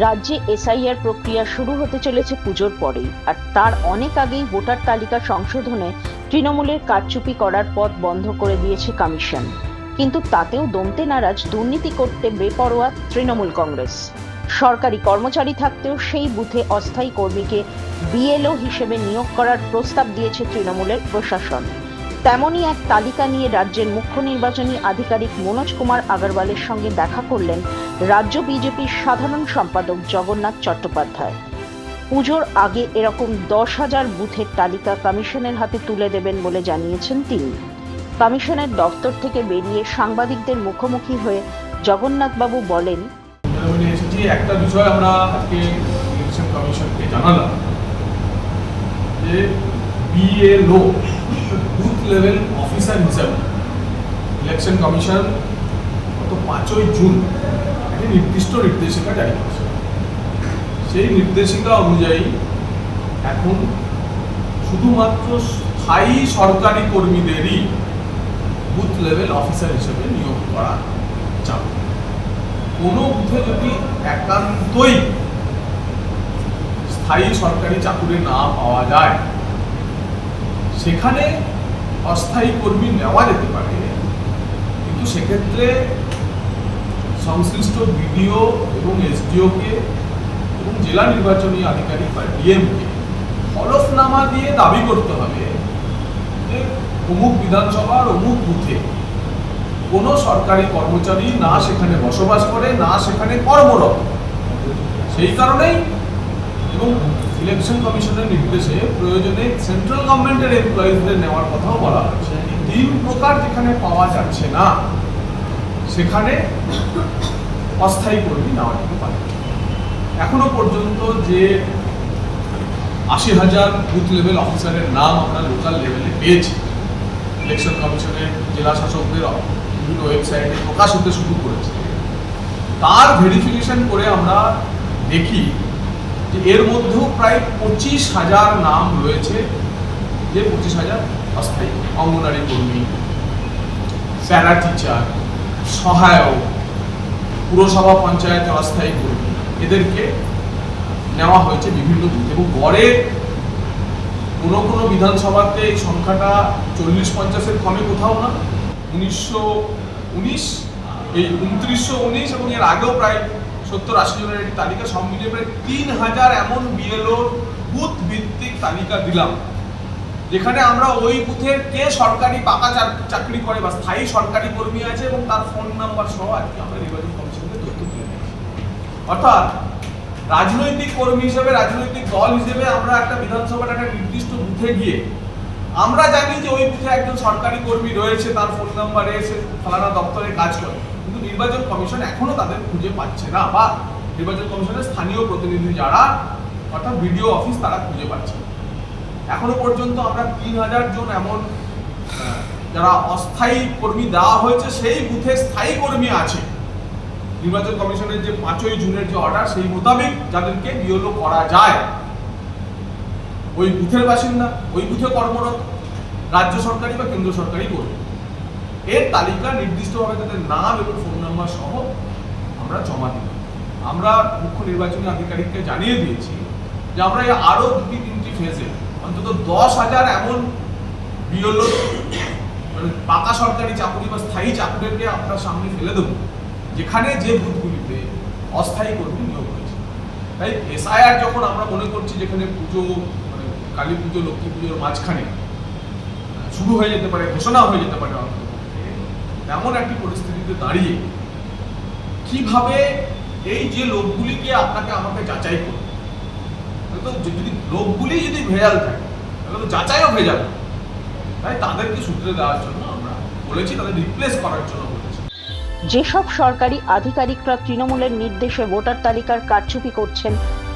রাজ্যে এসআইআর প্রক্রিয়া শুরু হতে চলেছে পুজোর পরেই, আর তার অনেক আগেই ভোটার তালিকা সংশোধনে তৃণমূলের কারচুপি করার পথ বন্ধ করে দিয়েছে কমিশন। কিন্তু তাতেও দমতে নারাজ দুর্নীতি করতে বেপরোয়া তৃণমূল কংগ্রেস। সরকারি কর্মচারী থাকতেও সেই বুথে অস্থায়ী কর্মীকে বিএলও হিসেবে নিয়োগ করার প্রস্তাব দিয়েছে তৃণমূলের প্রশাসন। তেমনই এক তালিকা নিয়ে রাজ্যের মুখ্য নির্বাচনী আধিকারিক মনোজ কুমার আগরওয়ালের সঙ্গে দেখা করলেন রাজ্য বিজেপির সাধারণ সম্পাদক জগন্নাথ চট্টোপাধ্যায়। পুজোর আগে এরকম দশ হাজার বুথের তালিকা কমিশনের হাতে তুলে দেবেন বলে জানিয়েছেন তিনি। কমিশনের দপ্তর থেকে বেরিয়ে সাংবাদিকদের মুখোমুখি হয়ে জগন্নাথবাবু বলেন একটা বিষয় আমরা কমিশনকে জানালাম, যে বিএলও বুথ লেভেল অফিসার হিসাবে ইলেকশন কমিশন গত পাঁচই জুন একটি নির্দিষ্ট নির্দেশিকা জারি করেছে। সেই নির্দেশিকা অনুযায়ী এখন শুধুমাত্র স্থায়ী সরকারি কর্মীদেরই বুথ লেভেল অফিসার হিসেবে নিয়োগ করা যাবে। কোনো বুথে যদি একান্তই স্থায়ী সরকারি চাকুরি না পাওয়া যায়, সেখানে অস্থায়ী কর্মী নেওয়া যেতে পারে, কিন্তু সেক্ষেত্রে সংশ্লিষ্ট বিডিও এবং এসডিওকে এবং জেলা নির্বাচনী আধিকারিক বা ডিএমকে হলফনামা দিয়ে দাবি করতে হবে যে অমুক বিধানসভার অমুক বুথে কোনো সরকারি কর্মচারী না সেখানে বসবাস করে, না সেখানে কর্মরত। সেই কারণেই এবং ইলেকশন কমিশনের নির্দেশে প্রয়োজনে সেন্ট্রাল গভর্নমেন্টের এমপ্লয়িজদের নেওয়ার কথাও বলা হয়েছে তিন প্রকার যেখানে পাওয়া যাচ্ছে না। সেখানে অস্থায়ী কর্মী নেওয়া যেতে পারে। এখনও পর্যন্ত যে আশি হাজার বুথ লেভেল অফিসারের নাম আমরা লোকাল লেভেলে পেয়েছি, ইলেকশন কমিশনের জেলা শাসকদের বিভিন্ন ওয়েবসাইটে প্রকাশ হতে শুরু করেছে। তার ভেরিফিকেশন করে আমরা দেখি যে এর মধ্যেও প্রায় পঁচিশ হাজার নাম রয়েছে যে পঁচিশ হাজার অস্থায়ী অঙ্গনারী কর্মী, প্যারা টিচার সহায়ক পুরসভা পঞ্চায়েতের অস্থায়ী কর্মী। এদেরকে নেওয়া হয়েছে বিভিন্ন বুথ এবং গড়ে কোনো কোনো বিধানসভাতে এই সংখ্যাটা চল্লিশ পঞ্চাশের কমে কোথাও না। উনিশশো উনিশ, এই উনত্রিশশো উনিশ এবং এর আগেও প্রায় সত্তর আশি জনের একটি তালিকা সব মিলিয়ে প্রায় তিন হাজার এমন বিএলও বুথ ভিত্তিক তালিকা দিলাম। যেখানে আমরা ওই বুথের কে সরকারি পাকা চাক- চাকরি করে বা স্থায়ী সরকারি কর্মী আছে এবং তার ফোন নাম্বার সহ আজকে আমরা নির্বাচন কমিশনকে তথ্য তুলে দিয়েছি অর্থাৎ রাজনৈতিক কর্মী হিসেবে, রাজনৈতিক দল হিসেবে আমরা একটা বিধানসভার একটা নির্দিষ্ট বুথে গিয়ে আমরা জানি যে ওই বুথে একজন সরকারি কর্মী রয়েছে, তার ফোন নাম্বারে সে ফলানা দপ্তরে কাজ করে কিন্তু নির্বাচন কমিশন এখনও তাদের খুঁজে পাচ্ছে না বা নির্বাচন কমিশনের স্থানীয় প্রতিনিধি যারা অর্থাৎ বিডিও অফিস তারা খুঁজে পাচ্ছে। এখনও পর্যন্ত আমরা তিন হাজার জন এমন যারা অস্থায়ী কর্মী দেওয়া হয়েছে, সেই বুথে স্থায়ী কর্মী আছে। নির্বাচন কমিশনের যে পাঁচই জুনের যে অর্ডার সেই মোতাবেক যাদেরকে বিওলো করা যায়। ওই বুথের বাসিন্দা, ওই বুথে কর্মরত, রাজ্য সরকারি বা কেন্দ্র সরকারি কর্মী। এর তালিকা নির্দিষ্টভাবে তাদের নাম এবং ফোন নাম্বার সহ আমরা জমা দিলাম। আমরা মুখ্য নির্বাচনী আধিকারিককে জানিয়ে দিয়েছি যে আমরা এই আরও দুটি তিনটি ফেজে অন্তত দশ হাজার এমন মানে পাকা সরকারি চাকরি বা স্থায়ী চাকরিকে আপনার সামনে ফেলে দেবো, যেখানে যে বুথগুলিতে অস্থায়ী কর্মী নিয়োগ হয়েছে। তাই এসআইআর যখন আমরা মনে করছি যেখানে পুজো মানে কালী পুজো, লক্ষ্মী পুজোর মাঝখানে, শুরু হয়ে যেতে পারে, ঘোষণা হয়ে যেতে পারে এমন একটি পরিস্থিতিতে দাঁড়িয়ে কীভাবে এই যে লোকগুলিকে আপনাকে আমাকে যাচাই করবে তো যদি লোকগুলি যদি ভেজাল থাকে তাহলে তো যাচাইও ভেজাল। তাই তাদেরকে সূত্রে দেওয়ার জন্য আমরা বলেছি তাদের রিপ্লেস করার জন্য যেসব সরকারি আধিকারিকরা তৃণমূলের নির্দেশে ভোটার তালিকার কারচুপি করছেন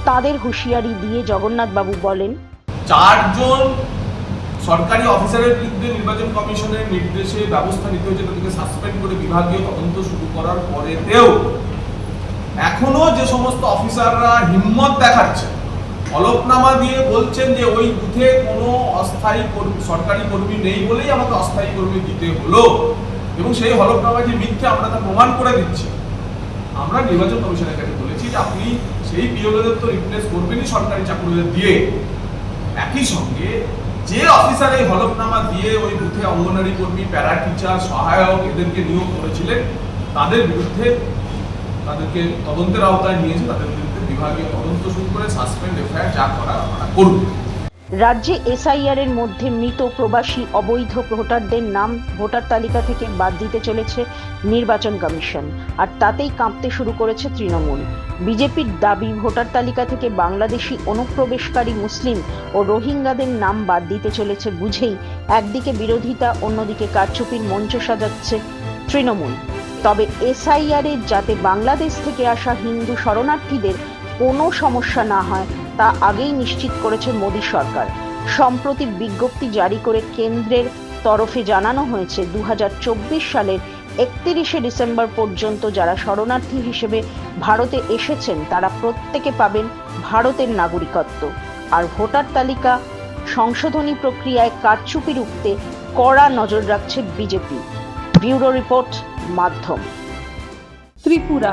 তাদের হুঁশিয়ারি দিয়ে জগন্নাথবাবু বলেন চারজন সরকারি অফিসারের বিরুদ্ধে নির্বাচন কমিশনের নির্দেশে ব্যবস্থা নিতে হয়েছে তাদেরকে সাসপেন্ড করে বিভাগীয় তদন্ত শুরু করার পরেতেও এখনও যে সমস্ত অফিসাররা হিম্মত দেখাচ্ছে হলফনামা দিয়ে বলছেন যে ওই বুথে কোনো অস্থায়ী সরকারি কর্মী নেই বলেই আমাকে অস্থায়ী কর্মী দিতে হলো। এবং সেই হলফনামা যে মিথ্যে আমরা তা প্রমাণ করে দিচ্ছি। আমরা নির্বাচন কমিশনের কাছে বলেছি যে আপনি সেই পিওদের তো রিপ্লেস করবেনই সরকারি চাকরিদের দিয়ে। একই সঙ্গে যে অফিসার এই হলফনামা দিয়ে ওই বুথে অঙ্গনারী কর্মী প্যারা টিচার সহায়ক এদেরকে নিয়োগ করেছিলেন, তাদের বিরুদ্ধে তাদেরকে তদন্তের আওতায় নিয়েছে তাদের তদন্ত শুরু করে সাসপেন্ড এফআইআর যা রাজ্যে এসআইআর এর মধ্যে মৃত প্রবাসী অবৈধ ভোটারদের নাম ভোটার তালিকা থেকে বাদ দিতে চলেছে নির্বাচন কমিশন। আর তাতেই কাঁপতে শুরু করেছে তৃণমূল। বিজেপির দাবি, ভোটার তালিকা থেকে বাংলাদেশি অনুপ্রবেশকারী মুসলিম ও রোহিঙ্গাদের নাম বাদ দিতে চলেছে বুঝেই একদিকে বিরোধিতা, অন্যদিকে কারচুপির মঞ্চ সাজাচ্ছে তৃণমূল। তবে এসআইআর এর যাতে বাংলাদেশ থেকে আসা হিন্দু শরণার্থীদের কোনো সমস্যা না হয়, তা আগেই নিশ্চিত করেছে মোদী সরকার। সম্প্রতি বিজ্ঞপ্তি জারি করে কেন্দ্রের তরফে জানানো হয়েছে দু হাজার চব্বিশ সালের একত্রিশে ডিসেম্বর পর্যন্ত যারা শরণার্থী হিসেবে ভারতে এসেছেন, তারা প্রত্যেকে পাবেন ভারতের নাগরিকত্ব। আর ভোটার তালিকা সংশোধনী প্রক্রিয়ায় কারচুপি রুখতে কড়া নজর রাখছে বিজেপি। ব্যুরো রিপোর্ট, মাধ্যম। ত্রিপুরা।